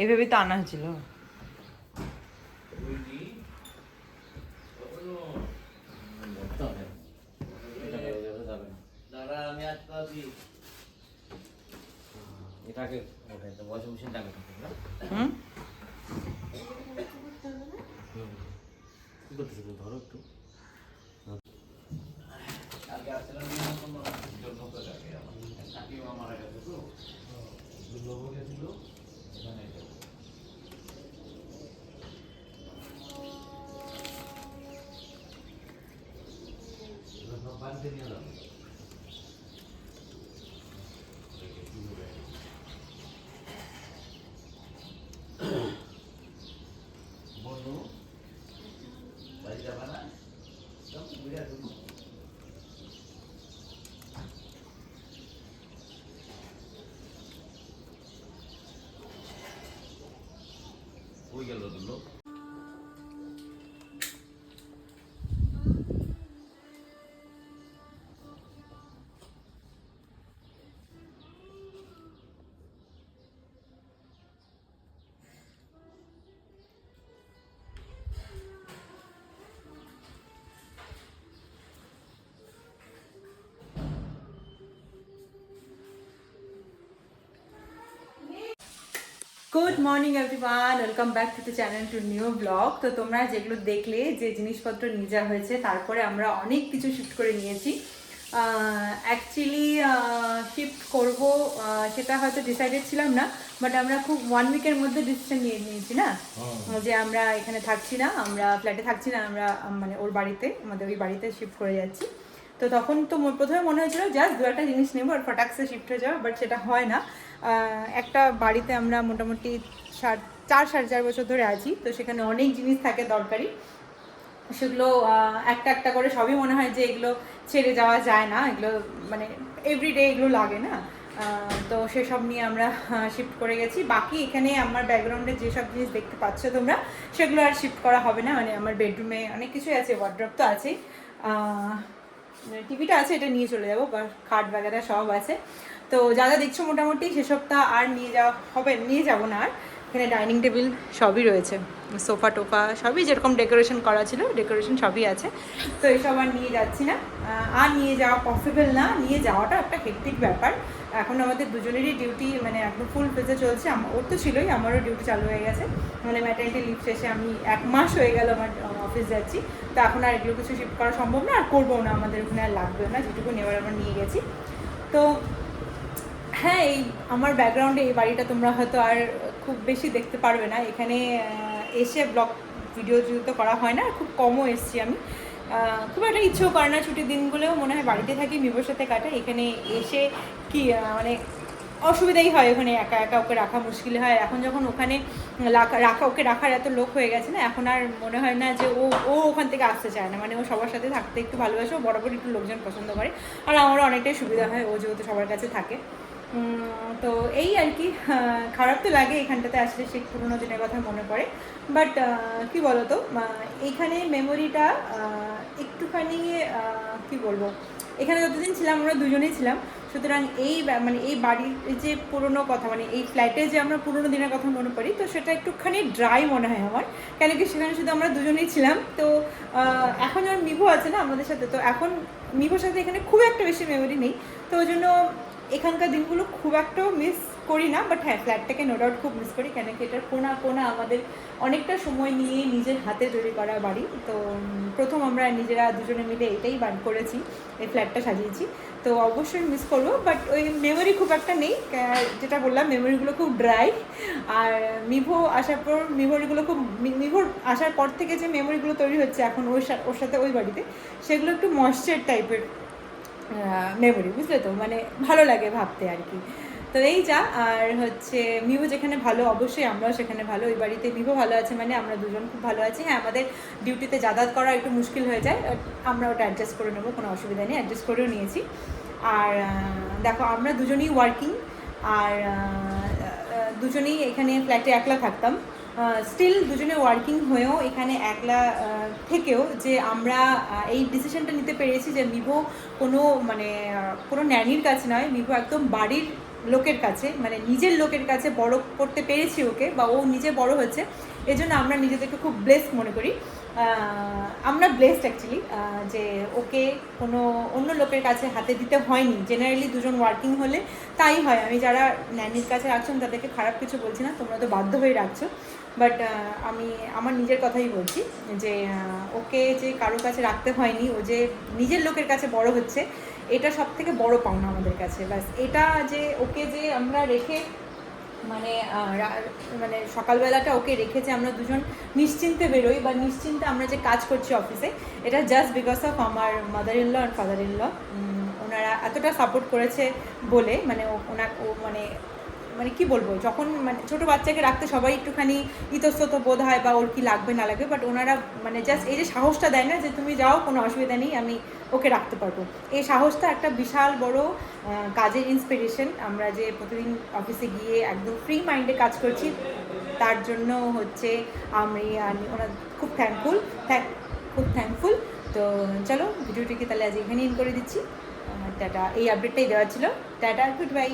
এইভাবেই তো আনা হয়েছিল। এটাকে ওয়াশিং মেশিনটাকে ধরো একটু আমার কাকিমা তো লোক এখানে সব বাড়িতে নিয়ে যাব বন্ধু বাড়ি যাবা না সব ঘুরে আসুন কই গেল দুলো good morning everyone welcome back to the channel to new blog তো তোমরা যেগুলো দেখলে যে জিনিসপত্র নিয়ে যাওয়া হয়েছে তারপরে আমরা অনেক কিছু শিফট করে নিয়েছি। অ্যাকচুয়ালি শিফট করব সেটা হয়তো ডিসাইডেড ছিলাম না বাট আমরা খুব ওয়ান উইকের মধ্যে ডিসিশন নিয়ে নিয়েছি না? যে আমরা এখানে থাকছি না আমরা ফ্ল্যাটে থাকছি না আমরা মানে ওর বাড়িতে আমাদের ওই বাড়িতে শিফট করে যাচ্ছি। তো তখন তো প্রথমে মনে হয়েছিল জাস্ট দু একটা জিনিস নেব আর ফটাক্সে শিফট হয়ে যাওয়া বাট সেটা হয় না। একটা বাড়িতে আমরা মোটামুটি ষাট চার সাড়ে চার বছর ধরে আছি, তো সেখানে অনেক জিনিস থাকে দরকারি। সেগুলো একটা একটা করে সবই মনে হয় যে এগুলো ছেড়ে যাওয়া যায় না, এগুলো মানে এভরিডে এগুলো লাগে না। তো সেসব নিয়ে আমরা শিফট করে গেছি। বাকি এখানে আমার ব্যাকগ্রাউন্ডে যেসব জিনিস দেখতে পাচ্ছ তোমরা, সেগুলো আর শিফট করা হবে না। মানে আমার বেডরুমে অনেক কিছুই আছে ওয়ার্ড্রপ তো আছেই। টিভিটা আছে, এটা নিয়ে চলে যাব খাট বাগেরা সব আছে। তো যা যা দেখছ মোটামুটি সেসবটা আর নিয়ে যাওয়া হবে, নিয়ে যাব না আর। এখানে ডাইনিং টেবিল সবই রয়েছে, সোফা টোফা সবই যেরকম ডেকোরেশন করা ছিল, ডেকোরেশন সবই আছে। তো এসব আর নিয়ে যাচ্ছি না। আর নিয়ে যাওয়া পসিবল না, নিয়ে যাওয়াটা একটা হেক্টিক ব্যাপার। এখন আমাদের দুজনেরই ডিউটি মানে একদম ফুল পেজে চলছে। ওর তো ছিলই, আমারও ডিউটি চালু হয়ে গেছে। মানে ম্যাটার্নিটি লিভ শেষে আমি এক মাস হয়ে গেল আমার অফিস যাচ্ছি। তো এখন আর এগুলো কিছু শিফট করা সম্ভব না, আর করব না, আমাদের ওখানে আর লাগবে না, যেটুকু নেওয়ার আমরা নিয়ে গেছি। তো হ্যাঁ এই আমার ব্যাকগ্রাউন্ডে এই বাড়িটা তোমরা হয়তো আর খুব বেশি দেখতে পারবে না। এখানে এসে ব্লগ ভিডিও যেহেতু করা হয় না, আর খুব কমও এসছি আমি। খুব একটা ইচ্ছেও করে না ছুটির দিনগুলোও, মনে হয় বাড়িতে থাকি মিবোর সাথে কাটে এখানে এসে কি মানে অসুবিধাই হয় ওখানে একা একা ওকে রাখা মুশকিল হয়। এখন যখন ওখানে রাখা- ওকে রাখার এত লোক হয়ে গেছে না, এখন আর মনে হয় না যে ও ও ওখান থেকে আসতে চায় না। মানে ও সবার সাথে থাকতে একটু ভালোবাসে, ও বরাবর একটু লোকজন পছন্দ করে। আর আমারও অনেকটাই সুবিধা হয় ও যেহেতু সবার কাছে থাকে। তো এই আর কি খারাপ তো লাগে এখানটাতে আসলে, সেই পুরোনো দিনের কথা মনে পড়ে। বাট কি বলতো এইখানে মেমোরিটা একটুখানি কি বলব, এখানে যতদিন ছিলাম আমরা দুজনেই ছিলাম। সুতরাং এই মানে এই বাড়ির যে পুরনো কথা মানে এই ফ্ল্যাটে যে আমরা পুরনো দিনের কথা মনে করি, তো সেটা একটুখানি ড্রাই মনে হয় আমার। কেন কি সেখানে শুধু আমরা দুজনেই ছিলাম। তো এখন যেমন মিভু আছে না আমাদের সাথে, তো এখন মিভোর সাথে এখানে খুব একটা বেশি মেমোরি নেই। তো ওই জন্য এখানকার দিনগুলো খুব একটাও মিস করি না বাট হ্যাঁ ফ্ল্যাটটাকে নো ডাউট খুব মিস করি, কেন কি এটার কোনা কোনা আমাদের অনেকটা সময় নিয়ে নিজের হাতে তৈরি করা বাড়ি। তো প্রথম আমরা নিজেরা দুজনে মিলে এটাই বাড়ি করেছি, এই ফ্ল্যাটটা সাজিয়েছি। তো, অবশ্যই মিস করব বাট ওই মেমোরি খুব একটা নেই। যেটা বললাম মেমোরিগুলো খুব ড্রাই আর মিভো আসার পর মেমোরিগুলো খুব মিভোর আসার পর থেকে যে মেমোরিগুলো তৈরি হচ্ছে এখন ওর ওর সাথে ওই বাড়িতে, সেগুলো একটু ময়েশ্চার টাইপের মেমোরি বুঝলে তো? মানে ভালো লাগে ভাবতে আর কি। তো এই যা, আর হচ্ছে মিভো যেখানে ভালো, অবশ্যই আমরাও সেখানে ভালো, ওই বাড়িতে মিভো ভালো আছে মানে আমরা দুজন খুব ভালো আছি। হ্যাঁ আমাদের ডিউটিতে যাতায়াত করা একটু মুশকিল হয়ে যায় আমরা ওটা অ্যাডজাস্ট করে নেব, কোনো অসুবিধা নেই অ্যাডজাস্ট করেও নিয়েছি। আর দেখো, আমরা দুজনেই ওয়ার্কিং আর দুজনেই এখানে ফ্ল্যাটে একলা থাকতাম। স্টিল দুজনে ওয়ার্কিং হয়েও এখানে একলা থেকেও যে আমরা এই ডিসিশনটা নিতে পেরেছি যে মিভো কোনো মানে কোনো ন্যানির কাছে নয় মিভো একদম বাড়ির লোকের কাছে মানে নিজের লোকের কাছে বড় করতে পেরেছি ওকে, বা ও নিজে বড় হচ্ছে এজন্য আমরা নিজেদেরকে খুব ব্লেসড মনে করি। আমরা ব্লেসড অ্যাকচুয়ালি যে ওকে কোনো অন্য লোকের কাছে হাতে দিতে হয়নি। জেনারেলি দুজন ওয়ার্কিং হলে তাই হয়। আমি যারা ন্যানির কাছে রাখছেন তাদেরকে খারাপ কিছু বলছি না, তোমরা তো বাধ্য হয়ে রাখছো। বাট আমি আমার নিজের কথাই বলছি যে ওকে যে কারোর কাছে রাখতে হয়নি, ও যে নিজের লোকের কাছে বড় হচ্ছে এটা সব থেকে বড় পাওনা আমাদের কাছে। ব্যাস, এটা যে ওকে যে আমরা রেখে মানে মানে সকালবেলাটা ওকে রেখেছে আমরা দুজন নিশ্চিন্তে বেরোই বা নিশ্চিন্তে আমরা যে কাজ করছি অফিসে, এটা জাস্ট বিকজ অফ আমার mother in law and father in law ওনারা এতটা সাপোর্ট করেছে বলে মানে ওনা ও মানে মানে কি বলব, যখন মানে ছোটো বাচ্চাকে রাখতে সবাই একটুখানি ইতস্তত বোধ হয় বা ওর কি লাগবে না লাগবে বাট ওনারা মানে জাস্ট এই যে সাহসটা দেয় না যে তুমি যাও, কোনো অসুবিধা নেই, আমি ওকে রাখতে পারব। এই সাহসটা একটা বিশাল বড় কাজের ইন্সপিরেশন আমরা যে প্রতিদিন অফিসে গিয়ে একদম ফ্রি মাইন্ডে কাজ করছি, তার জন্য হচ্ছে আমি ওনার খুব থ্যাঙ্কফুল খুব থ্যাঙ্কফুল তো চলো ভিডিওটিকে তাহলে আজ এখানে ইন করে দিচ্ছি। টাটা। এই আপডেটটাই দেওয়া ছিল। Tata good bye